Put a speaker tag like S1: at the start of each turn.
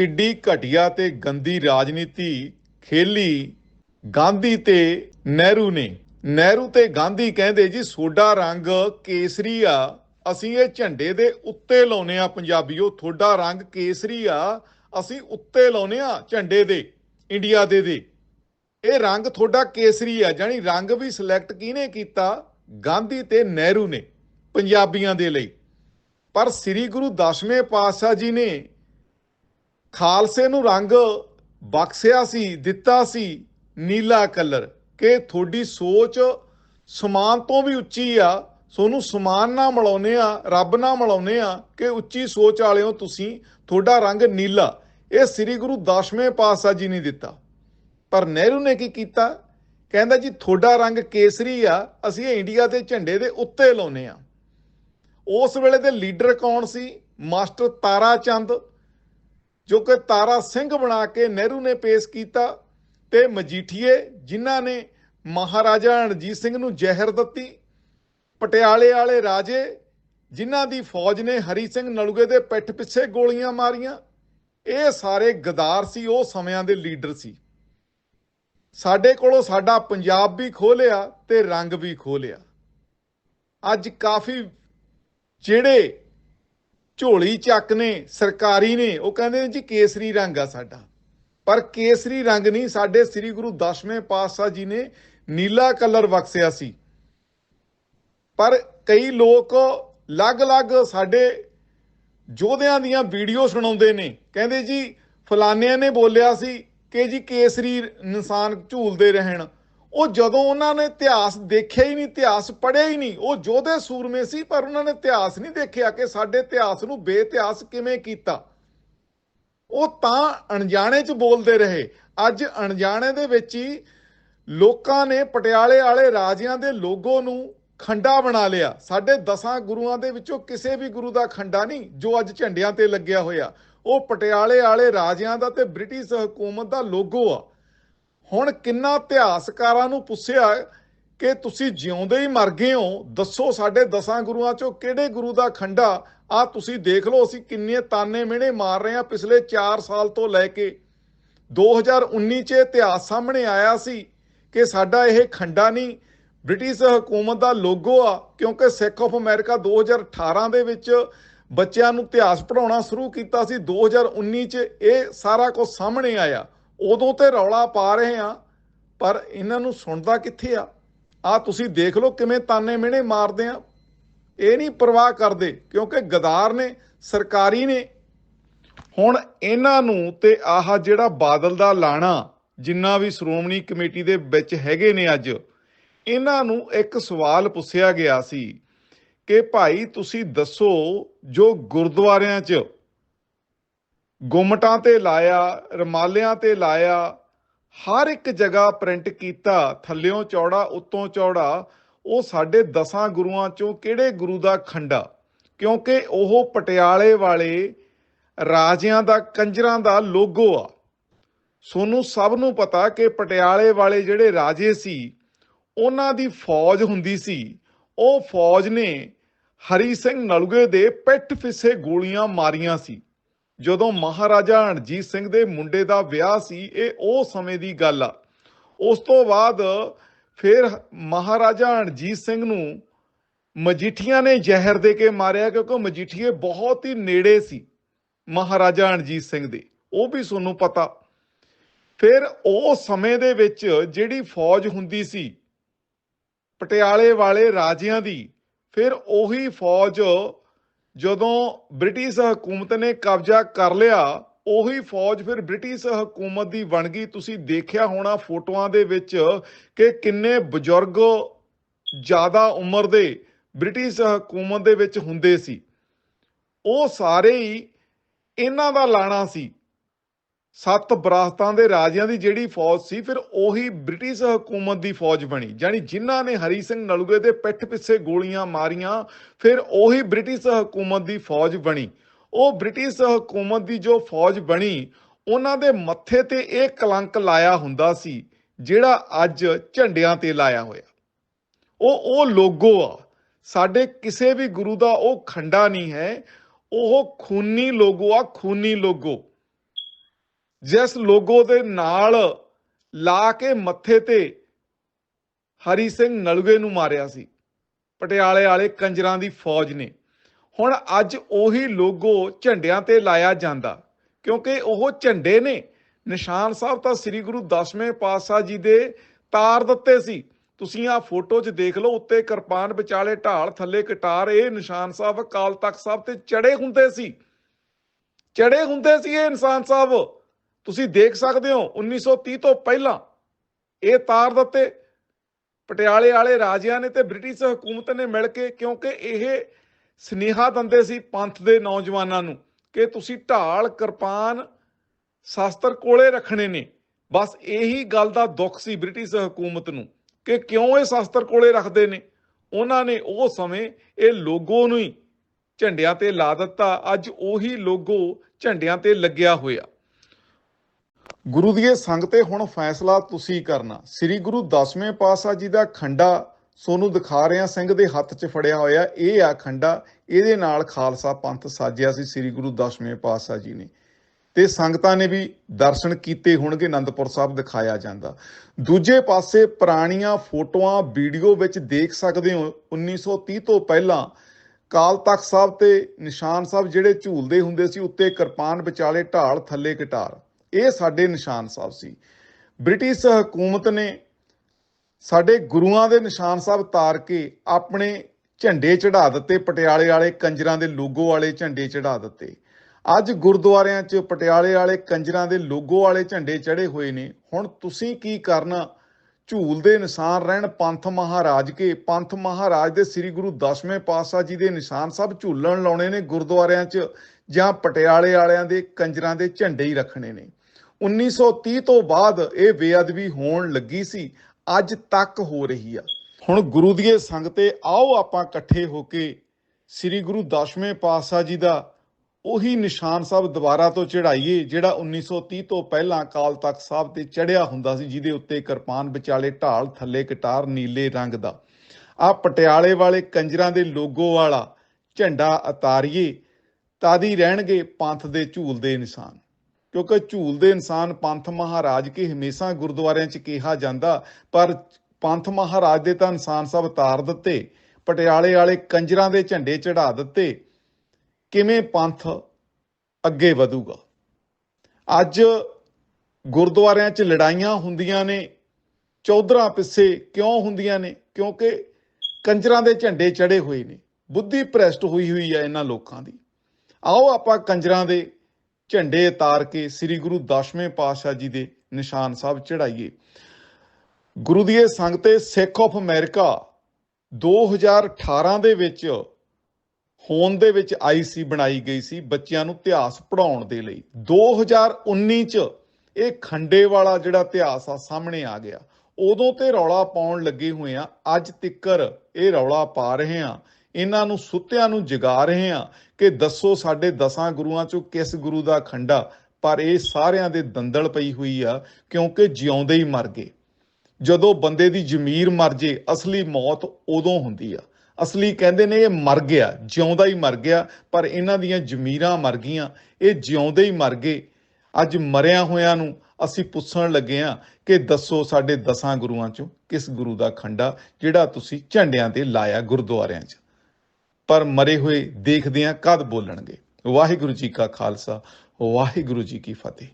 S1: ਕਿੱਡੀ ਘਟੀਆ ਤੇ ਗੰਦੀ ਰਾਜਨੀਤੀ ਖੇਲੀ ਗਾਂਧੀ ਤੇ ਨਹਿਰੂ ਨੇ। ਨਹਿਰੂ ਤੇ ਗਾਂਧੀ ਕਹਿੰਦੇ, ਜੀ, ਸੋਡਾ ਰੰਗ ਕੇਸਰੀ ਆ। ਅਸੀਂ ਇਹ ਝੰਡੇ ਦੇ ਉੱਤੇ ਲਾਉਨੇ ਆ ਪੰਜਾਬੀਓ, ਤੁਹਾਡਾ ਰੰਗ ਕੇਸਰੀ ਆ। ਅਸੀਂ ਉੱਤੇ ਲਾਉਨੇ ਆ ਝੰਡੇ ਦੇ, ਇੰਡੀਆ ਦੇ ਦੇ। ਇਹ ਰੰਗ ਤੁਹਾਡਾ ਕੇਸਰੀ ਆ। ਜਾਨੀ ਰੰਗ ਵੀ ਸਿਲੈਕਟ ਕਿਹਨੇ ਕੀਤਾ? ਗਾਂਧੀ ਤੇ ਨਹਿਰੂ ਨੇ, ਪੰਜਾਬੀਆਂ ਦੇ ਲਈ। ਪਰ ਸ੍ਰੀ ਗੁਰੂ ਦਸਵੇਂ ਪਾਤਸ਼ਾਹ ਜੀ ਨੇ ਖਾਲਸੇ ਨੂੰ ਰੰਗ ਬਖਸ਼ਿਆ ਸੀ, ਦਿੱਤਾ ਸੀ, ਨੀਲਾ ਕਲਰ। ਕਿ ਤੁਹਾਡੀ ਸੋਚ ਸਮਾਨ ਤੋਂ ਵੀ ਉੱਚੀ ਆ, ਸੋਨੂੰ ਸਮਾਨ ਨਾਲ ਮਿਲਾਉਨੇ ਆ, ਰੱਬ ਨਾਲ ਮਿਲਾਉਨੇ ਆ, ਕਿ ਉੱਚੀ ਸੋਚ ਵਾਲਿਓ ਤੁਸੀਂ, ਤੁਹਾਡਾ ਰੰਗ ਨੀਲਾ। ਇਹ ਸ੍ਰੀ ਗੁਰੂ ਦਸਵੇਂ ਪਾਤਸ਼ਾਹ ਜੀ ਨੇ ਦਿੱਤਾ। ਪਰ ਨਹਿਰੂ ਨੇ ਕੀ ਕੀਤਾ? ਕਹਿੰਦਾ ਜੀ, ਤੁਹਾਡਾ ਰੰਗ ਕੇਸਰੀ ਆ, ਅਸੀਂ ਇੰਡੀਆ ਦੇ ਝੰਡੇ ਦੇ ਉੱਤੇ ਲਾਉਨੇ ਆ। ਉਸ ਵੇਲੇ ਦੇ ਲੀਡਰ ਕੌਣ ਸੀ? ਮਾਸਟਰ ਤਾਰਾ ਚੰਦ ਜੋ ਕਿ ਤਾਰਾ ਸਿੰਘ ਬਣਾ ਕੇ ਨਹਿਰੂ ਨੇ ਪੇਸ਼ ਕੀਤਾ ਤੇ ਮਜੀਠੀਏ, ਜਿਨ੍ਹਾਂ ਨੇ ਮਹਾਰਾਜਾ ਰਣਜੀਤ ਸਿੰਘ ਨੂੰ ਜ਼ਹਿਰ ਦਿੱਤੀ, ਪਟਿਆਲੇ ਵਾਲੇ ਰਾਜੇ, ਜਿਨ੍ਹਾਂ ਦੀ ਫੌਜ ਨੇ ਹਰੀ ਸਿੰਘ ਨਲੂਗੇ ਦੇ ਪਿੱਠ ਪਿੱਛੇ ਗੋਲੀਆਂ ਮਾਰੀਆਂ, ਇਹ ਸਾਰੇ ਗਦਾਰ ਸੀ, ਉਹ ਸਮਿਆਂ ਦੇ ਲੀਡਰ ਸੀ। ਸਾਡੇ ਕੋਲੋਂ ਸਾਡਾ ਪੰਜਾਬ ਵੀ ਖੋਲਿਆ ਤੇ ਰੰਗ ਵੀ ਖੋਲਿਆ। ਅੱਜ ਕਾਫੀ ਜਿਹੜੇ ਝੋਲੀ ਚੱਕ ਨੇ, ਸਰਕਾਰੀ ਨੇ, ਉਹ ਕਹਿੰਦੇ ਨੇ ਜੀ ਕੇਸਰੀ ਰੰਗ ਆ ਸਾਡਾ। ਪਰ ਕੇਸਰੀ ਰੰਗ ਨਹੀਂ, ਸਾਡੇ ਸ੍ਰੀ ਗੁਰੂ ਦਸਵੇਂ ਪਾਤਸ਼ਾਹ ਜੀ ਨੇ ਨੀਲਾ ਕਲਰ ਬਖਸ਼ਿਆ ਸੀ। ਪਰ ਕਈ ਲੋਕ ਅਲੱਗ-ਅਲੱਗ ਸਾਡੇ ਯੋਧਿਆਂ ਦੀਆਂ ਵੀਡੀਓ ਸੁਣਾਉਂਦੇ ਨੇ। ਕਹਿੰਦੇ ਜੀ ਫਲਾਨਿਆਂ ਨੇ ਬੋਲਿਆ ਸੀ ਕਿ ਜੀ ਕੇਸਰੀ ਇਨਸਾਨ ਝੂਲਦੇ ਰਹਿਣ। ਉਹ ਜਦੋਂ ਉਹਨਾਂ ਨੇ ਇਤਿਹਾਸ ਦੇਖਿਆ ਹੀ ਨਹੀਂ, ਇਤਿਹਾਸ ਪੜ੍ਹਿਆ ਹੀ ਨਹੀਂ, ਉਹ ਯੋਧੇ ਸੂਰਮੇ ਸੀ, ਪਰ ਉਹਨਾਂ ਨੇ ਇਤਿਹਾਸ ਨਹੀਂ ਦੇਖਿਆ ਕਿ ਸਾਡੇ ਇਤਿਹਾਸ ਨੂੰ ਬੇਇਤਿਹਾਸ ਕਿਵੇਂ ਕੀਤਾ। ਉਹ ਤਾਂ ਅਣਜਾਣੇ 'ਚ ਬੋਲਦੇ ਰਹੇ। ਅੱਜ ਅਣਜਾਣੇ ਦੇ ਵਿੱਚ ਹੀ ਲੋਕਾਂ ਨੇ ਪਟਿਆਲੇ ਵਾਲੇ ਰਾਜਿਆਂ ਦੇ ਲੋਗੋ ਨੂੰ ਖੰਡਾ ਬਣਾ ਲਿਆ। ਸਾਡੇ ਦਸਾਂ ਗੁਰੂਆਂ ਦੇ ਵਿੱਚੋਂ ਕਿਸੇ ਵੀ ਗੁਰੂ ਦਾ ਖੰਡਾ ਨਹੀਂ, ਜੋ ਅੱਜ ਝੰਡਿਆਂ ਤੇ ਲੱਗਿਆ ਹੋਇਆ। ਉਹ ਪਟਿਆਲੇ ਵਾਲੇ ਰਾਜਿਆਂ ਦਾ ਤੇ ਬ੍ਰਿਟਿਸ਼ ਹਕੂਮਤ ਦਾ ਲੋਗੋ ਆ। ਹੁਣ ਕਿੰਨਾ ਇਤਿਹਾਸਕਾਰਾਂ ਨੂੰ ਪੁੱਛਿਆ ਕਿ ਤੁਸੀਂ ਜਿਉਂਦੇ ਹੀ ਮਰ ਗਏ ਹੋ, ਦੱਸੋ ਸਾਡੇ ਦਸਾਂ ਗੁਰੂਆਂ ਚੋਂ ਕਿਹੜੇ ਗੁਰੂ ਦਾ ਖੰਡਾ ਆ ਤੁਸੀਂ ਦੇਖ ਲਓ ਅਸੀਂ ਕਿੰਨੇ ਤਾਨੇ ਮਿਹਣੇ ਮਾਰ ਰਹੇ ਆ ਪਿਛਲੇ 4 ਸਾਲ ਤੋਂ ਲੈ ਕੇ। 2019 ਚ ਇਤਿਹਾਸ ਸਾਹਮਣੇ ਆਇਆ ਸੀ ਕਿ ਸਾਡਾ ਇਹ ਖੰਡਾ ਨਹੀਂ, ਬ੍ਰਿਟਿਸ਼ ਹਕੂਮਤ ਦਾ ਲੋਗੋ ਆ, ਕਿਉਂਕਿ ਸਿੱਖ ਆਫ ਅਮਰੀਕਾ 2018 ਦੇ ਵਿੱਚ ਬੱਚਿਆਂ ਨੂੰ ਇਤਿਹਾਸ ਪੜਾਉਣਾ ਸ਼ੁਰੂ ਕੀਤਾ ਸੀ। 2019 ਚ ਇਹ ਸਾਰਾ ਕੁਝ ਸਾਹਮਣੇ ਆਇਆ। ਉਦੋਂ ਤੇ ਰੌਲਾ ਪਾ ਰਹੇ ਆ ਪਰ ਇਹਨਾਂ ਨੂੰ ਸੁਣਦਾ ਕਿੱਥੇ ਆ? ਆ ਤੁਸੀਂ ਦੇਖ ਲਓ ਕਿਵੇਂ ਤਾਨੇ ਮਿਹਣੇ ਮਾਰਦੇ ਆ। ਇਹ ਨਹੀਂ ਪਰਵਾਹ ਕਰਦੇ, ਕਿਉਂਕਿ ਗਦਾਰ ਨੇ, ਸਰਕਾਰੀ ਨੇ। ਹੁਣ ਇਹਨਾਂ ਨੂੰ ਤੇ ਆਹ ਜਿਹੜਾ ਬਾਦਲ ਦਾ ਲਾਣਾ, ਜਿੰਨਾ ਵੀ ਸ਼੍ਰੋਮਣੀ ਕਮੇਟੀ ਦੇ ਵਿੱਚ ਹੈਗੇ ਨੇ ਅੱਜ, ਇਹਨਾਂ ਨੂੰ ਇੱਕ ਸਵਾਲ ਪੁੱਛਿਆ ਗਿਆ ਸੀ ਕਿ ਭਾਈ ਤੁਸੀਂ ਦੱਸੋ ਜੋ ਗੁਰਦੁਆਰਿਆਂ 'ਚ ਗੁੰਮਟਾਂ ਤੇ ਲਾਇਆ, ਰਮਾਲਿਆਂ ਤੇ ਲਾਇਆ, ਹਰ ਇੱਕ ਜਗ੍ਹਾ ਪ੍ਰਿੰਟ ਕੀਤਾ, ਥੱਲਿਓਂ ਚੌੜਾ, ਉੱਤੋਂ ਚੌੜਾ, ਉਹ ਸਾਡੇ ਦਸਾਂ ਗੁਰੂਆਂ ਚੋਂ ਕਿਹੜੇ ਗੁਰੂ ਦਾ ਖੰਡਾ? ਕਿਉਂਕਿ ਉਹ ਪਟਿਆਲੇ ਵਾਲੇ ਰਾਜਿਆਂ ਦਾ, ਕੰਜਰਾਂ ਦਾ ਲੋਗੋ ਆ। ਸੋਨੂੰ ਸਭ ਨੂੰ ਪਤਾ ਕਿ ਪਟਿਆਲੇ ਵਾਲੇ ਜਿਹੜੇ ਰਾਜੇ ਸੀ, ਉਹਨਾਂ ਦੀ ਫੌਜ ਹੁੰਦੀ ਸੀ। ਉਹ ਫੌਜ ਨੇ ਹਰੀ ਸਿੰਘ ਨਲੂਗੇ ਦੇ ਪਿੱਠ ਪਿੱਛੇ ਗੋਲੀਆਂ ਮਾਰੀਆਂ ਸੀ। ਜਦੋਂ ਮਹਾਰਾਜਾ ਰਣਜੀਤ ਸਿੰਘ ਦੇ ਮੁੰਡੇ ਦਾ ਵਿਆਹ ਸੀ, ਇਹ ਉਹ ਸਮੇਂ ਦੀ ਗੱਲ ਆ। ਉਸ ਤੋਂ ਬਾਅਦ ਫਿਰ ਮਹਾਰਾਜਾ ਰਣਜੀਤ ਸਿੰਘ ਨੂੰ ਮਜੀਠੀਆਂ ਨੇ ਜ਼ਹਿਰ ਦੇ ਕੇ ਮਾਰਿਆ, ਕਿਉਂਕਿ ਮਜੀਠੀਏ ਬਹੁਤ ਹੀ ਨੇੜੇ ਸੀ ਮਹਾਰਾਜਾ ਰਣਜੀਤ ਸਿੰਘ ਦੇ। ਉਹ ਵੀ ਤੁਹਾਨੂੰ ਪਤਾ। ਫਿਰ ਉਹ ਸਮੇਂ ਦੇ ਵਿੱਚ ਜਿਹੜੀ ਫੌਜ ਹੁੰਦੀ ਸੀ, ਪਟਿਆਲੇ ਵਾਲੇ ਰਾਜਿਆਂ ਦੀ, ਫਿਰ ਉਹੀ ਫੌਜ ਜਦੋਂ ਬ੍ਰਿਟਿਸ਼ ਹਕੂਮਤ ਨੇ ਕਬਜ਼ਾ ਕਰ ਲਿਆ, ਉਹੀ ਫੌਜ ਫਿਰ ਬ੍ਰਿਟਿਸ਼ ਹਕੂਮਤ ਦੀ ਬਣ ਗਈ। ਤੁਸੀਂ ਦੇਖਿਆ ਹੋਣਾ ਫੋਟੋਆਂ ਦੇ ਵਿੱਚ ਕਿ ਕਿੰਨੇ ਬਜ਼ੁਰਗ ਜ਼ਿਆਦਾ ਉਮਰ ਦੇ ਬ੍ਰਿਟਿਸ਼ ਹਕੂਮਤ ਦੇ ਵਿੱਚ ਹੁੰਦੇ ਸੀ। ਉਹ ਸਾਰੇ ਹੀ ਇਹਨਾਂ ਦਾ ਲਾਣਾ ਸੀ। ਸੱਤ ਬਰਾਸਤਾਂ ਦੇ ਰਾਜਿਆਂ ਦੀ ਜਿਹੜੀ ਫੌਜ ਸੀ, ਫਿਰ ਉਹੀ ਬ੍ਰਿਟਿਸ਼ ਹਕੂਮਤ ਦੀ ਫੌਜ ਬਣੀ ਯਾਨੀ ਜਿਨ੍ਹਾਂ ਨੇ ਹਰੀ ਸਿੰਘ ਨਲੂਗੇ ਦੇ ਪਿੱਠ ਪਿੱਛੇ ਗੋਲੀਆਂ ਮਾਰੀਆਂ, ਫਿਰ ਉਹੀ ਬ੍ਰਿਟਿਸ਼ ਹਕੂਮਤ ਦੀ ਫੌਜ ਬਣੀ। ਉਹ ਬ੍ਰਿਟਿਸ਼ ਹਕੂਮਤ ਦੀ ਜੋ ਫੌਜ ਬਣੀ, ਉਹਨਾਂ ਦੇ ਮੱਥੇ ਤੇ ਇਹ ਕਲੰਕ ਲਾਇਆ ਹੁੰਦਾ ਸੀ, ਜਿਹੜਾ ਅੱਜ ਝੰਡਿਆਂ ਤੇ ਲਾਇਆ ਹੋਇਆ। ਉਹ ਉਹ ਲੋਗੋ ਆ, ਸਾਡੇ ਕਿਸੇ ਵੀ ਗੁਰੂ ਦਾ ਉਹ ਖੰਡਾ ਨਹੀਂ ਹੈ, ਉਹ ਖੂਨੀ ਲੋਗੋ ਆ, ਖੂਨੀ ਲੋਗੋ। ਜਿਸ ਲੋਗੋ ਦੇ ਨਾਲ ਲਾ ਕੇ ਮੱਥੇ ਤੇ ਹਰੀ ਸਿੰਘ ਨਲੂਏ ਨੂੰ ਮਾਰਿਆ ਸੀ। ਪਟਿਆਲੇ ਵਾਲੇ ਕੰਜਰਾਂ ਦੀ ਫੌਜ ਨੇ। ਹੁਣ ਅੱਜ ਉਹੀ ਲੋਗੋ ਝੰਡਿਆਂ ਤੇ ਲਾਇਆ ਜਾਂਦਾ। ਕਿਉਂਕਿ ਉਹ ਝੰਡੇ ਨੇ। ਨਿਸ਼ਾਨ ਸਾਹਿਬ ਤਾਂ ਸ੍ਰੀ ਗੁਰੂ ਦਸਵੇਂ ਪਾਤਸ਼ਾਹ ਜੀ ਦੇ ਤਾਰ ਦਿੱਤੇ ਸੀ। ਤੁਸੀਂ ਆ ਫੋਟੋ 'ਚ ਦੇਖ ਲਓ, ਉੱਤੇ ਕਿਰਪਾਨ ਵਿਚਾਲੇ ਢਾਲ, ਥੱਲੇ ਕਟਾਰ, ਇਹ ਨਿਸ਼ਾਨ ਸਾਹਿਬ ਅਕਾਲ ਤਖਤ ਸਾਹਿਬ ਤੇ ਚੜੇ ਹੁੰਦੇ ਸੀ। ਚੜੇ ਹੁੰਦੇ ਸੀ ਇਹ ਇਨਸਾਨ ਸਾਹਿਬ। ਤੁਸੀਂ ਦੇਖ ਸਕਦੇ ਹੋ 1930 ਤੋਂ ਪਹਿਲਾਂ ਇਹ ਤਾਰ ਦਿੱਤੇ ਪਟਿਆਲੇ ਵਾਲੇ ਰਾਜਿਆਂ ਨੇ ਤੇ ਬ੍ਰਿਟਿਸ਼ ਹਕੂਮਤ ਨੇ ਮਿਲ ਕੇ, ਕਿਉਂਕਿ ਇਹ ਸਨੇਹਾ ਦਿੰਦੇ ਸੀ ਪੰਥ ਦੇ ਨੌਜਵਾਨਾਂ ਨੂੰ ਕਿ ਤੁਸੀਂ ਢਾਲ, ਕਿਰਪਾਨ, ਸ਼ਾਸਤਰ ਕੋਲੇ ਰੱਖਣੇ ਨੇ। ਬਸ ਇਹੀ ਗੱਲ ਦਾ ਦੁੱਖ ਸੀ ਬ੍ਰਿਟਿਸ਼ ਹਕੂਮਤ ਨੂੰ ਕਿ ਕਿਉਂ ਇਹ ਸ਼ਾਸਤਰ ਕੋਲੇ ਰੱਖਦੇ ਨੇ? ਉਹਨਾਂ ਨੇ ਉਹ ਸਮੇਂ ਇਹ ਲੋਗੋ ਨੂੰ ਹੀ ਝੰਡਿਆਂ ਤੇ ਲਾ ਦਿੱਤਾ। ਅੱਜ ਉਹੀ ਲੋਗੋ ਝੰਡਿਆਂ ਤੇ ਲੱਗਿਆ ਹੋਇਆ। ਗੁਰੂ ਦੀ ਇਹ ਸੰਗ ਹੁਣ ਫੈਸਲਾ ਤੁਸੀਂ ਕਰਨਾ। ਸ੍ਰੀ ਗੁਰੂ ਦਸਵੇਂ ਪਾਤਸ਼ਾਹ ਜੀ ਦਾ ਖੰਡਾ ਸੋਨੂੰ ਦਿਖਾ ਰਿਹਾ ਸਿੰਘ ਦੇ ਹੱਥ 'ਚ ਫੜਿਆ ਹੋਇਆ। ਇਹ ਆ ਖੰਡਾ, ਇਹਦੇ ਨਾਲ ਖਾਲਸਾ ਪੰਥ ਸਾਜਿਆ ਸੀ ਸ੍ਰੀ ਗੁਰੂ ਦਸਵੇਂ ਪਾਤਸ਼ਾਹ ਜੀ ਨੇ। ਤੇ ਸੰਗਤਾਂ ਨੇ ਵੀ ਦਰਸ਼ਨ ਕੀਤੇ ਹੋਣਗੇ, ਅਨੰਦਪੁਰ ਸਾਹਿਬ ਦਿਖਾਇਆ ਜਾਂਦਾ। ਦੂਜੇ ਪਾਸੇ ਪੁਰਾਣੀਆਂ ਫੋਟੋਆਂ, ਵੀਡੀਓ ਵਿੱਚ ਦੇਖ ਸਕਦੇ ਹੋ 1930 ਤੋਂ ਪਹਿਲਾਂ ਕਾਲ ਤਖਤ ਸਾਹਿਬ ਤੇ ਨਿਸ਼ਾਨ ਸਾਹਿਬ ਜਿਹੜੇ ਝੂਲਦੇ ਹੁੰਦੇ ਸੀ, ਉੱਤੇ ਕਿਰਪਾਨ ਵਿਚਾਲੇ ਢਾਲ ਥੱਲੇ ਕਟਾਰ। ਇਹ ਸਾਡੇ ਨਿਸ਼ਾਨ ਸਾਹਿਬ ਸੀ। ਬ੍ਰਿਟਿਸ਼ ਹਕੂਮਤ ਨੇ ਸਾਡੇ ਗੁਰੂਆਂ ਦੇ ਨਿਸ਼ਾਨ ਸਾਹਿਬ ਤਾਰ ਕੇ ਆਪਣੇ ਝੰਡੇ ਚੜਾ ਦਿੱਤੇ, ਪਟਿਆਲੇ ਵਾਲੇ ਕੰਜਰਾਂ ਦੇ ਲੋਗੋ ਵਾਲੇ ਝੰਡੇ ਚੜਾ ਦਿੱਤੇ। ਅੱਜ ਗੁਰਦੁਆਰਿਆਂ 'ਚ ਪਟਿਆਲੇ ਵਾਲੇ ਕੰਜਰਾਂ ਦੇ ਲੋਗੋ ਵਾਲੇ ਝੰਡੇ ਚੜੇ ਹੋਏ ਨੇ। ਹੁਣ ਤੁਸੀਂ ਕੀ ਕਰਨਾ? ਝੂਲ ਦੇ ਨਿਸ਼ਾਨ ਰਹਿਣ, ਪੰਥ ਮਹਾਰਾਜ ਕੇ। ਪੰਥ ਮਹਾਰਾਜ ਦੇ ਸ੍ਰੀ ਗੁਰੂ ਦਸਵੇਂ ਪਾਤਸ਼ਾਹ ਜੀ ਦੇ ਨਿਸ਼ਾਨ ਸਭ ਝੂਲਣ ਲਾਉਣੇ ਨੇ ਗੁਰਦੁਆਰਿਆਂ 'ਚ ਜਾਂ ਪਟਿਆਲੇ ਵਾਲਿਆਂ ਦੇ ਕੰਜਰਾਂ ਦੇ ਝੰਡੇ ਹੀ ਰੱਖਣੇ ਨੇ। 1930 ਤੋਂ ਬਾਅਦ ਇਹ ਬੇਅਦਬੀ ਹੋਣ ਲੱਗੀ ਸੀ। ਅੱਜ ਤੱਕ ਹੋ ਰਹੀ ਆ। ਹੁਣ ਗੁਰੂ ਦੀਏ ਇਹ ਸੰਗ ਤੇ ਆਓ ਆਪਾਂ ਇਕੱਠੇ ਹੋ ਕੇ ਸ੍ਰੀ ਗੁਰੂ ਦਸਵੇਂ ਪਾਤਸ਼ਾਹ ਜੀ ਦਾ ਉਹੀ ਨਿਸ਼ਾਨ ਸਾਹਿਬ ਦੁਬਾਰਾ ਤੋਂ ਚੜਾਈਏ ਜਿਹੜਾ 1930 ਤੋਂ ਪਹਿਲਾਂ ਅਕਾਲ ਤਖਤ ਸਾਹਿਬ ਤੇ ਚੜਿਆ ਹੁੰਦਾ ਸੀ, ਜਿਹਦੇ ਉੱਤੇ ਕਿਰਪਾਨ ਵਿਚਾਲੇ ਢਾਲ, ਥੱਲੇ ਕਟਾਰ, ਨੀਲੇ ਰੰਗ ਦਾ। ਆ ਪਟਿਆਲੇ ਵਾਲੇ ਕੰਜਰਾਂ ਦੇ ਲੋਗੋ ਵਾਲਾ ਝੰਡਾ ਉਤਾਰੀਏ ਤਾਦੀ ਰਹਿਣਗੇ ਪੰਥ ਦੇ ਝੂਲ ਦੇ ਨਿਸ਼ਾਨ। ਕਿਉਂਕਿ ਝੂਲ ਦੇ ਇਨਸਾਨ ਪੰਥ ਮਹਾਰਾਜ ਕੇ ਹਮੇਸ਼ਾ ਗੁਰਦੁਆਰਿਆਂ 'ਚ ਕਿਹਾ ਜਾਂਦਾ, ਪਰ ਪੰਥ ਮਹਾਰਾਜ ਦੇ ਤਾਂ ਇਨਸਾਨ ਸਭ ਤਾਰ ਦਿੱਤੇ, ਪਟਿਆਲੇ ਵਾਲੇ ਕੰਜਰਾਂ ਦੇ ਝੰਡੇ ਚੜਾ ਦਿੱਤੇ। ਕਿਵੇਂ ਪੰਥ ਅੱਗੇ ਵਧੂਗਾ? ਅੱਜ ਗੁਰਦੁਆਰਿਆਂ 'ਚ ਲੜਾਈਆਂ ਹੁੰਦੀਆਂ ਨੇ, ਚੌਧਰਾ ਪਿੱਛੇ ਕਿਉਂ ਹੁੰਦੀਆਂ ਨੇ? ਕਿਉਂਕਿ ਕੰਜਰਾਂ ਦੇ ਝੰਡੇ ਚੜੇ ਹੋਏ ਨੇ, ਬੁੱਧੀ ਭ੍ਰਸ਼ਟ ਹੋਈ ਹੋਈ ਹੈ ਇਹਨਾਂ ਲੋਕਾਂ ਦੀ। ਆਓ ਆਪਾਂ ਕੰਜਰਾਂ ਦੇ ਝੰਡੇ ਉਤਾਰ ਕੇ ਸ੍ਰੀ ਗੁਰੂ ਦਸਵੇਂ ਪਾਤਸ਼ਾਹ ਜੀ ਦੇ ਨਿਸ਼ਾਨ ਸਾਹਿਬ ਚੜਾਈਏ ਗੁਰੂ ਦੀ ਇਹ ਸੰਗ ਤੇ ਸਿੱਖ ਆਫ ਅਮਰੀਕਾ 2018 ਦੇ ਵਿੱਚ ਹੋਣ ਦੇ ਵਿੱਚ ਆਈਸੀ ਬਣਾਈ ਗਈ ਸੀ ਬੱਚਿਆਂ ਨੂੰ ਇਤਿਹਾਸ ਪੜਾਉਣ ਦੇ ਲਈ। 2019 ਚ ਇਹ ਖੰਡੇ ਵਾਲਾ ਜਿਹੜਾ ਇਤਿਹਾਸ ਆ ਸਾਹਮਣੇ ਆ ਗਿਆ। ਉਦੋਂ ਤੇ ਰੌਲਾ ਪਾਉਣ ਲੱਗੇ ਹੋਏ ਆ, ਅੱਜ ਤਿੱਕਰ ਇਹ ਰੌਲਾ ਪਾ ਰਹੇ ਆ ਇਹਨਾਂ ਨੂੰ ਸੁੱਤਿਆਂ ਨੂੰ ਜਗਾ ਰਹੇ ਹਾਂ ਕਿ ਦੱਸੋ ਸਾਡੇ ਦਸਾਂ ਗੁਰੂਆਂ ਚੋਂ ਕਿਸ ਗੁਰੂ ਦਾ ਖੰਡਾ? ਪਰ ਇਹ ਸਾਰਿਆਂ ਦੇ ਦੰਦਲ ਪਈ ਹੋਈ ਆ, ਕਿਉਂਕਿ ਜਿਉਂਦੇ ਹੀ ਮਰ ਗਏ। ਜਦੋਂ ਬੰਦੇ ਦੀ ਜ਼ਮੀਰ ਮਰ ਜੇ, ਅਸਲੀ ਮੌਤ ਉਦੋਂ ਹੁੰਦੀ ਆ। ਅਸਲੀ ਕਹਿੰਦੇ ਨੇ ਇਹ ਮਰ ਗਿਆ, ਜਿਉਂਦਾ ਹੀ ਮਰ ਗਿਆ, ਪਰ ਇਹਨਾਂ ਦੀਆਂ ਜ਼ਮੀਰਾਂ ਮਰ ਗਈਆਂ। ਇਹ ਜਿਉਂਦੇ ਹੀ ਮਰ ਗਏ। ਅੱਜ ਮਰਿਆ ਹੋਇਆਂ ਨੂੰ ਅਸੀਂ ਪੁੱਛਣ ਲੱਗੇ ਆ ਕਿ ਦੱਸੋ ਸਾਡੇ ਦਸਾਂ ਗੁਰੂਆਂ ਚੋਂ ਕਿਸ ਗੁਰੂ ਦਾ ਖੰਡਾ, ਜਿਹੜਾ ਤੁਸੀਂ ਝੰਡਿਆਂ ਤੇ ਲਾਇਆ ਗੁਰਦੁਆਰਿਆਂ 'ਚ? ਪਰ ਮਰੇ ਹੋਏ ਦੇਖਦੇ ਆ ਕਦ ਬੋਲਣਗੇ? ਵਾਹਿਗੁਰੂ ਜੀ ਕਾ ਖਾਲਸਾ, ਵਾਹਿਗੁਰੂ ਜੀ ਕੀ ਫਤਿਹ।